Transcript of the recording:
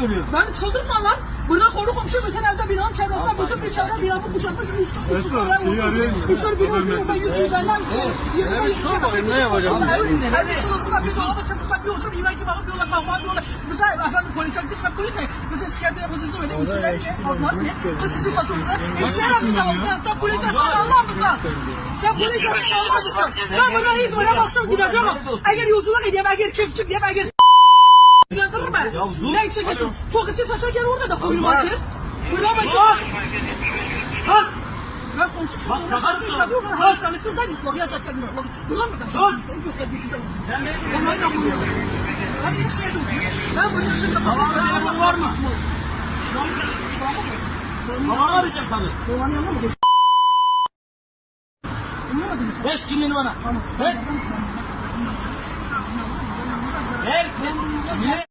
görüyorum. Ben çıldırtma lan. Burada konu komşu bütün evde binanın çevresinde bütün bir çevre binamı kuşatmış. Üç üç üç şeyi arayayım mı? Üç dört bin oturuyor. Ben yüz bin benden. Evet, bir sor bakayım, ne yapacağım? Her bir sınıfında bir dolaba sıkıntı bir oturup yemek gibi bakıp bir kalkma bir yola. Mesela efendim polise gitsen polise. Mesela şikayet yapıyorsunuz öyle. İşler ne? Onlar ne? Taşıcı faturası. Hemşehre misin sen? Sen polise sen Allah mısın? Sen polise sen Allah mısın? Ben buna İzmir'e akşam gideceğim. Eğer yolculuk edeyim, eğer çiftçi diyeyim, eğer Yıldırır mı? Ne için gittin? Çok istiyorsan gel orada da koyun vardır. Burada mı? Kalk! Ben konuştuk. Bak sakar mısın? Kalk! Sen üstünden oraya sesleniyorum. Buradan mı? Kalk! Sen beni Ben öyle yapmıyorum. Ben hiç şey yok. Ben bunu şimdi... Tamam, memur var mı? Babanı arayacağım tabii. Babanın yanına mı sen? Ver şu kimliğini bana. Ver. Ver. Ver. Niye?